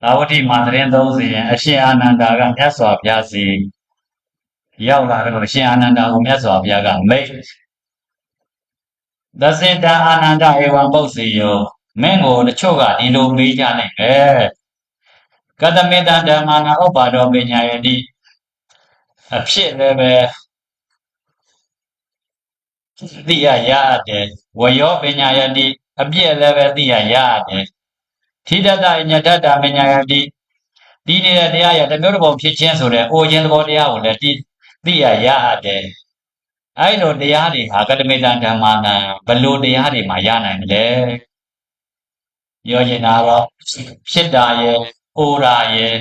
သာဝတိမှာသတင်းသုံးစီရင်အရှင်အာနန္ဒာကမြတ်စွာဘုရားစီရောက်လာတော့အရှင်အာနန္ဒာကိုမြတ်စွာဘုရားကမိတ်သစေတအာနန္ဒဧဝံပု္ပ္စီယောမင်းကိုတချို့ကဒီလိုမေးကြနိုင်တယ်ကတမေတ္တဓမ္မနာဥပ္ပါဒောပညာယတိအဖြစ်လည်းပဲသိရရရတယ်ဝယောပညာယတိအပြည့်လည်းပဲသိရရရတယ် ထိတတညတတပညာယတိဒီနေတဲ့တရားရတစ်မျိုးတစ်ပုံဖြစ်ခြင်းဆိုတဲ့အိုခြင်းသဘောတရားကိုလည်းသိသိရရရတယ်အဲ့လိုတရားတွေဟာကတမေတ္တဓမ္မနာဘလို့တရားတွေမှာရနိုင်တယ်ပြောချင်တာတော့ဖြစ်တာရဲ့အိုတာရဲ့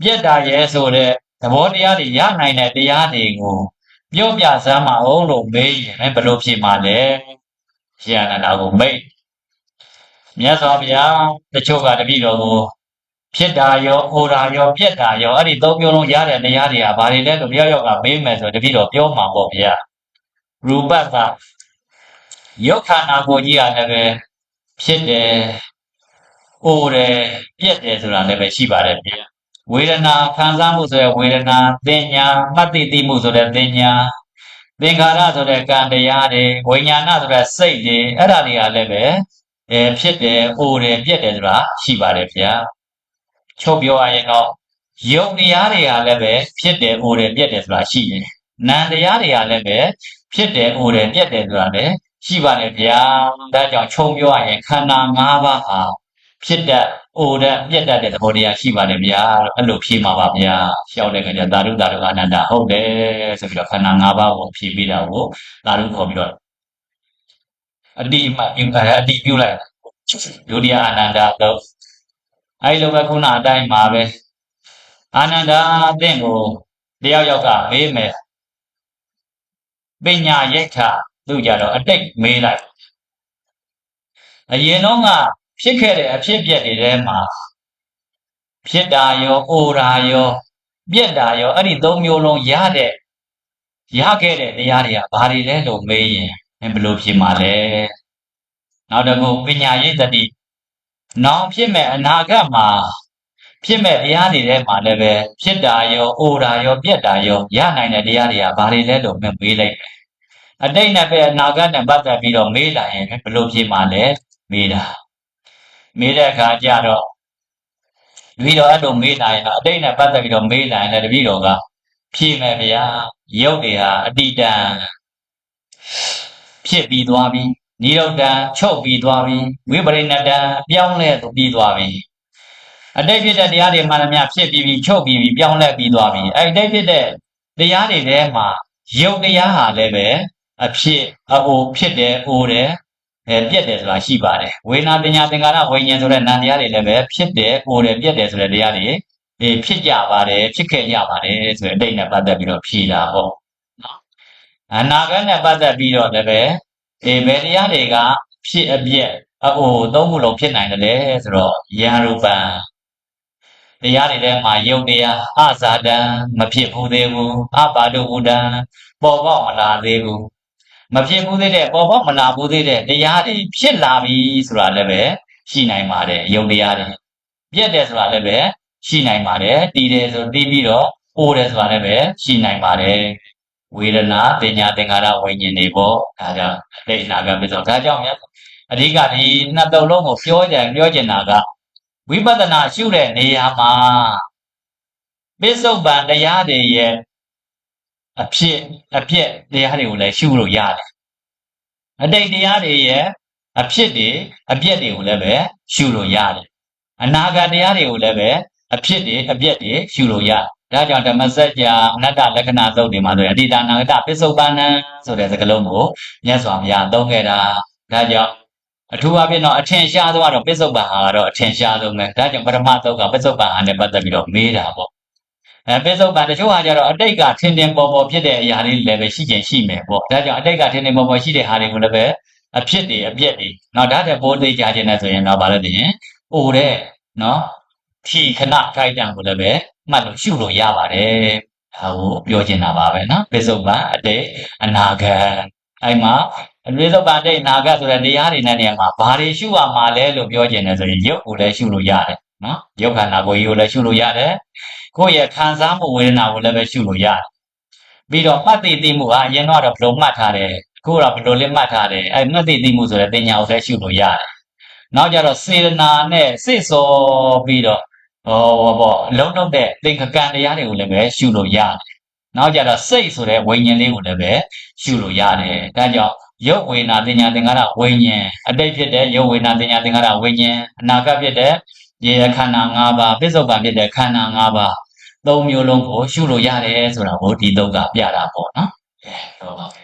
ပြက်တာရဲ့ဆိုတဲ့သဘောတရားတွေရနိုင်တဲ့တရားတွေကိုပြောပြစမ်းမအောင်လို့မေးရင်ဘယ်လိုဖြစ်မှာလဲရှင်အနန္ဒာကိုမိတ် မြတ်စွာဘုရားတချို့ကတပည့်တော်ကိုဖြစ်တာရောအိုတာရောပြက်တာရောအဲ့ဒီသုံးမျိုးလုံးရတဲ့တရားတွေကဘာတွေလဲလို့ပြောရောက်ကမေးမယ်ဆိုတပည့်တော်ပြောမှာပေါ့ဗျာရူပကယုတ်ခန္ဓာကိုယ်ကြီးကလည်းပဲဖြစ်တယ်အိုတယ်ပြက်တယ်ဆိုတာလည်းပဲရှိပါတယ်ဗျာဝေဒနာခံစားမှုဆိုရယ်ဝေဒနာသင်ညာမှတ်သိသိမှုဆိုတဲ့သင်ညာသင်္ခါရဆိုတဲ့ကံတရားတွေဝိညာဏဆိုတဲ့စိတ်တွေအဲ့ဒါတွေကလည်းပဲ အဲဖြစ်တယ်အိုတယ်ပြက်တယ်ဆိုတာရှိပါတယ်ဗျာချုပ်ပြောရရင်တော့ယုတ်တရားတွေကလည်းပဲဖြစ်တယ်အိုတယ်ပြက်တယ်ဆိုတာရှိတယ်နံတရားတွေကလည်းပဲဖြစ်တယ်အိုတယ်ပြက်တယ်ဆိုတာလည်းရှိပါတယ်ဗျာဒါကြောင့်ခြုံပြောရရင်ခန္ဓာ၅ပါးဟာဖြစ်တတ်အိုတတ်ပြက်တတ်တဲ့သဘောတရားရှိပါတယ်ဗျာအဲ့လိုဖြေမှာပါဗျာရှောက်တဲ့ခါကျသာဓုသာဓုအနန္တဟုတ်တယ်ဆိုပြီးတော့ခန္ဓာ၅ပါးကိုဖြေပေးတာကိုသာဓုခေါ်ပြီးတော့ အတိအမှပြုအဲအတိပြုလိုက်ဒုတိယအနန္တတော့အဲ့လိုပဲခုနအတိုင်းမှာပဲအာနန္ဒာအသင်ကိုတယောက်ယောက်ကမေးမယ်ပညာရိတ်ခသူကြတော့အတိတ်မေးလိုက်အရင်တော့ကဖြစ်ခဲ့တဲ့အဖြစ်အပျက်တွေထဲမှာဖြစ်တာရောအိုတာရောပြက်တာရောအဲ့ဒီသုံးမျိုးလုံးရတဲ့ရခဲ့တဲ့တရားတွေကဘာတွေလဲလို့မေးရင် ဘယ်လိုဖြစ်မှာလဲနောက်တစ်ခုပညာရိတ်တတိနောင်ဖြစ်မဲ့အနာဂတ်မှာဖြစ်မဲ့တရားတွေထဲမှာလည်းပဲဖြစ်တာရောအိုတာရောပြက်တာရောရနိုင်တဲ့တရားတွေကဘာတွေလဲလို့မေးလိုက်တယ်အတိတ်နဲ့ပဲအနာဂတ်နဲ့ပတ်သက်ပြီးတော့မေးလာရင်ဘယ်လိုဖြစ်မှာလဲမေးတာမေးတဲ့အခါကျတော့တပည့်တော်အဲ့လိုမေးလာရင်တော့အတိတ်နဲ့ပတ်သက်ပြီးတော့မေးလာရင်လည်းတပည့်တော်ကဖြေမယ်ဗျာရုပ်တွေဟာအတိတံ ဖြစ်ပြီးသွားပြီနိရုဒ္ဒံချုပ်ပြီးသွားပြီဝိပရိဏတံပြောင်းလဲပြီးသွားပြီအတိတ်ဖြစ်တဲ့တရားတွေမှလည်းများဖြစ်ပြီးပြီချုပ်ပြီးပြီပြောင်းလဲပြီးသွားပြီအဲ့ဒီဖြစ်တဲ့တရားတွေထဲမှာရုပ်တရားဟာလည်းပဲအဖြစ်အအိုဖြစ်တယ်အိုတယ်အဲပြက်တယ်ဆိုတာရှိပါတယ်ဝေနာပညာသင်္ကာရဝိညာဉ်ဆိုတဲ့နာမ်တရားတွေလည်းပဲဖြစ်တယ်အိုတယ်ပြက်တယ်ဆိုတဲ့တရားတွေအေးဖြစ်ကြပါတယ်ဖြစ်ခဲ့ကြပါတယ်ဆိုတဲ့အတိတ်နဲ့ပတ်သက်ပြီးတော့ဖြေတာပေါ့နော် အနာဂတ်နဲ့ပတ်သက်ပြီးတော့လည်းပဲအေးဘယ်တရားတွေကဖြစ်အပြက်အအိုသုံးခုလုံးဖြစ်နိုင်တယ်လေဆိုတော့ယံရူပံတရားတွေထဲမှာယုတ်တရားအဇာတံမဖြစ်ဘူးသေးဘူးအပါဒုဝုဒံပေါ်ပေါက်မလာသေးဘူးမဖြစ်ဘူးသေးတဲ့ပေါ်ပေါက်မလာဘူးသေးတဲ့တရားတွေဖြစ်လာပြီဆိုတာလည်းပဲရှိနိုင်ပါတယ်ယုတ်တရားတွေပြက်တယ်ဆိုတာလည်းပဲရှိနိုင်ပါတယ်တည်တယ်ဆိုတည်ပြီးတော့အိုတယ်ဆိုတာလည်းပဲရှိနိုင်ပါတယ် ဝေဒနာတင်ညာသင်္ခါရဝိညာဉ်တွေပေါ့ဒါကြောင့်အိနာကပြဆိုဒါကြောင့်မြတ်အဓိကဒီနှစ်တုံလုံးကိုပြောကြပြောကျင်တာကဝိပဿနာရှုတဲ့နေရာမှာပစ္စုပန်တရားတွေရဲ့အဖြစ်အပြက်တရားတွေကိုလည်းရှုလို့ရတယ်အတိတ်တရားတွေရဲ့အဖြစ်တွေအပြက်တွေကိုလည်းပဲရှုလို့ရတယ်အနာဂတ်တရားတွေကိုလည်းပဲအဖြစ်တွေအပြက်တွေရှုလို့ရတယ် ဒါကြောင့်ဓမ္မစကြာအနတ္တလက္ခဏာသုတ်တွေမှာဆိုရင်အတိတနာဂတပစ္စုပန်နံဆိုတဲ့စကားလုံးကိုမြတ်စွာဘုရားသုံးခဲ့တာဒါကြောင့်အထူးအဖြစ်တော့အထင်ရှားဆုံးကတော့ပစ္စုပန်ဟာကတော့အထင်ရှားဆုံးပဲဒါကြောင့်ပထမသုတ်ကပစ္စုပန်ဟာနဲ့ပတ်သက်ပြီးတော့မေးတာပေါ့အဲပိစုံပန်တချို့ဟာကျတော့အတိတ်ကထင်ထင်ပေါ်ပေါ်ဖြစ်တဲ့အရာလေးလည်းပဲရှိခြင်းရှိမယ်ပေါ့ဒါကြောင့်အတိတ်ကထင်ထင်ပေါ်ပေါ်ရှိတဲ့ဟာတွေကိုလည်းပဲအဖြစ်တွေအပြက်တွေနော်ဒါတဲ့ပိုးသေးကြခြင်းနဲ့ဆိုရင်တော့ဗာလို့တည်ရင်အိုတဲ့နော်ထီခဏခိုက်တံကိုလည်းပဲ မှတ်လို့ရှုလို့ရပါတယ်ဒါကိုပြောချင်တာပါပဲနော်ပိစုံပန်အတိတ်အနာဂတ်အဲ့မှာအနွေသုတ်ပါတိတ်နာဂတ်ဆိုတဲ့တရားတွေနဲ့နေရာမှာဘာတွေရှုရမှာလဲလို့ပြောကျင်တယ်ဆိုရင်ရုပ်ကိုလည်းရှုလို့ရတယ်နော်ရုပ်ခန္ဓာကိုယ်ကြီးကိုလည်းရှုလို့ရတယ်ကိုယ့်ရဲ့ခံစားမှုဝေဒနာကိုလည်းပဲရှုလို့ရတယ်ပြီးတော့မှတ်သိသိမှုဟာအရင်တော့ဘယ်လိုမှတ်ထားတယ်အခုတော့ဘယ်လိုလေးမှတ်ထားတယ်အဲမှတ်သိသိမှုဆိုတဲ့တင်ညာကိုလည်းရှုလို့ရတယ်နောက်ကြတော့စေတနာနဲ့စိတ်စောပြီးတော့ ဟောဘောလုံးလုံးတဲ့သင်္ခကံတရားတွေကိုလည်းပဲရှုလို့ရတယ်နောက်ကြတော့စိတ်ဆိုတဲ့ဝိညာဉ်လေးကိုလည်းပဲရှုလို့ရတယ်ဒါကြောင့်ရုပ်ဝေဒနာတင်ညာသင်္ခါရဝိညာဉ်အတိတ်ဖြစ်တဲ့ရုပ်ဝေဒနာတင်ညာသင်္ခါရဝိညာဉ်အနာဂတ်ဖြစ်တဲ့ရေခန္ဓာ၅ပါးပြစ္ဆုတ်ပံဖြစ်တဲ့ခန္ဓာ၅ပါးသုံးမျိုးလုံးကိုရှုလို့ရတယ်ဆိုတာကိုဒီတော့ကပြတာပေါ့နော်။အဲတော့ပါပဲ